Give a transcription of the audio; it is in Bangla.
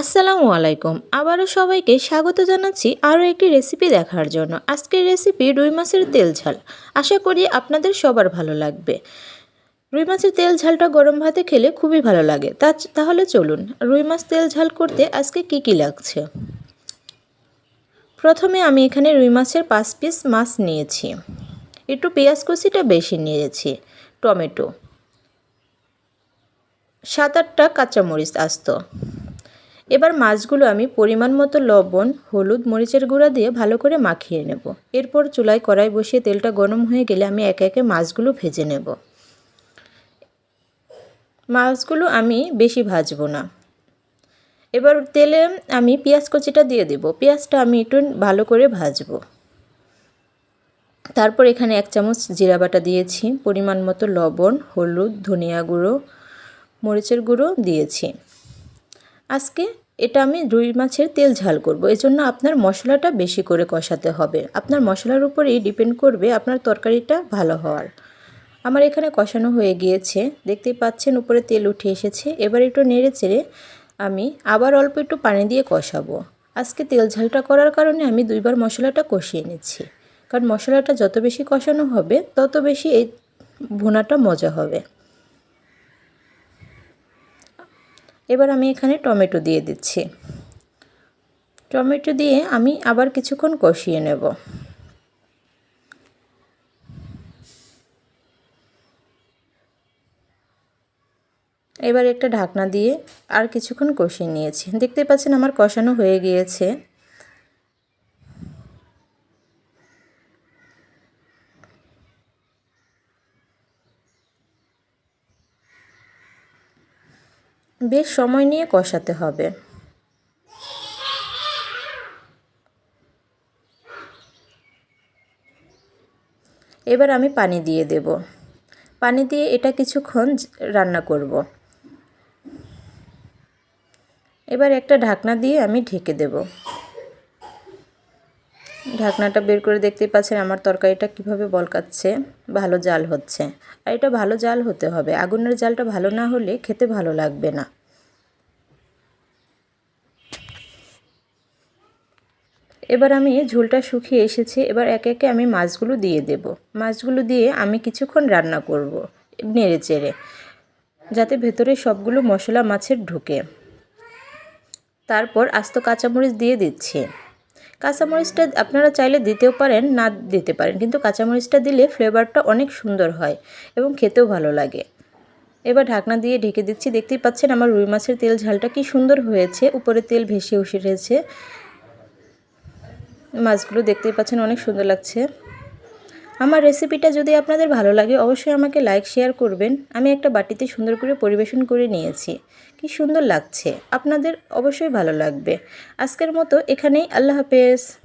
আসসালামু আলাইকুম। আবারও সবাইকে স্বাগত জানাচ্ছি আরও একটি রেসিপি দেখার জন্য। আজকের রেসিপি রুই মাছের তেল ঝাল। আশা করি আপনাদের সবার ভালো লাগবে। রুই মাছের তেল ঝালটা গরম ভাতে খেলে খুবই ভালো লাগে। তা তাহলে চলুন, রুই মাছ তেল ঝাল করতে আজকে কি কি লাগছে? প্রথমে আমি এখানে রুই মাছের পাঁচ পিস মাছ নিয়েছি। একটু পেঁয়াজ কুচিটা বেশি নিয়েছি, টমেটো। সাত আটটা কাঁচামরিচ আস্ত। এবার মাছগুলো আমি পরিমাণ মতো লবণ, হলুদ, মরিচের গুঁড়া দিয়ে ভালো করে মাখিয়ে নেব। এরপর চুলায় কড়াই বসিয়ে তেলটা গরম হয়ে গেলে আমি একে একে মাছগুলো ভেজে নেব। মাছগুলো আমি বেশি ভাজবো না। এবার তেলে আমি পেঁয়াজ কচিটা দিয়ে দেব। পেঁয়াজটা আমি একটু ভালো করে ভাজবো। তারপর এখানে এক চামচ জিরা বাটা দিয়েছি, পরিমাণ মতো লবণ, হলুদ, ধনিয়া গুঁড়ো, মরিচের গুঁড়ো দিয়েছি। আজকে এটা আমি রুই মাছের তেল ঝাল করব। এজন্য আপনার মশলাটা বেশি করে কষাতে হবে। আপনার মশলার উপরেই ডিপেন্ড করবে আপনার তরকারিটা ভালো হওয়ার। আমার এখানে কষানো হয়ে গিয়েছে। দেখতেই পাচ্ছেন উপরে তেল উঠে এসেছে। এবার একটু নেড়ে চেড়ে আমি আবার অল্প একটু পানি দিয়ে কষাবো। আজকে তেল ঝালটা করার কারণে আমি দুইবার মশলাটা কষিয়ে নিচ্ছি। কারণ মশলাটা যত বেশি কষানো হবে, তত বেশি এই ভুনাটা মজা হবে। এবার আমি এখানে টমেটো দিয়ে দিচ্ছি। টমেটো দিয়ে আমি আবার কিছুক্ষণ কষিয়ে নেব। এবার একটা ঢাকনা দিয়ে আর কিছুক্ষণ কষিয়ে নিয়েছি। দেখতে পাচ্ছেন আমার কষানো হয়ে গিয়েছে। বেশ সময় নিয়ে কষাতে হবে। এবার আমি পানি দিয়ে দেব। পানি দিয়ে এটা কিছুক্ষণ রান্না করব। এবার একটা ঢাকনা দিয়ে আমি ঢেকে দেব। ঢাকনাটা বের করে দেখতে পাচ্ছেন আমার তরকারিটা কীভাবে বলকাচ্ছে। ভালো জাল হচ্ছে। আর এটা ভালো জাল হতে হবে। আগুনের জালটা ভালো না হলে খেতে ভালো লাগবে না। এবার আমি ঝোলটা শুকিয়ে এসেছে। এবার একে একে আমি মাছগুলো দিয়ে দেব। মাছগুলো দিয়ে আমি কিছুক্ষণ রান্না করব নেড়ে চেড়ে, যাতে ভেতরে সবগুলো মশলা মাছের ঢুকে। তারপর আস্ত কাঁচামরিচ দিয়ে দিচ্ছি। কাঁচামরিচটা আপনারা চাইলে দিতেও পারেন, না দিতে পারেন। কিন্তু কাঁচামরিচটা দিলে ফ্লেভারটা অনেক সুন্দর হয় এবং খেতেও ভালো লাগে। এবার ঢাকনা দিয়ে ঢেকে দিচ্ছি। দেখতেই পাচ্ছেন আমার রুই মাছের তেল ঝালটা কি সুন্দর হয়েছে। উপরে তেল ভেসে উসে উঠেছে। মাছগুলো দেখতেই পাচ্ছেন অনেক সুন্দর লাগছে। আমার রেসিপিটা যদি আপনাদের ভালো লাগে, অবশ্যই আমাকে লাইক শেয়ার করবেন। আমি একটা বাটিতে সুন্দর করে পরিবেশন করে নিয়েছি। কি সুন্দর লাগছে। আপনাদের অবশ্যই ভালো লাগবে। আজকের মতো এখানেই। আল্লাহ হাফেজ।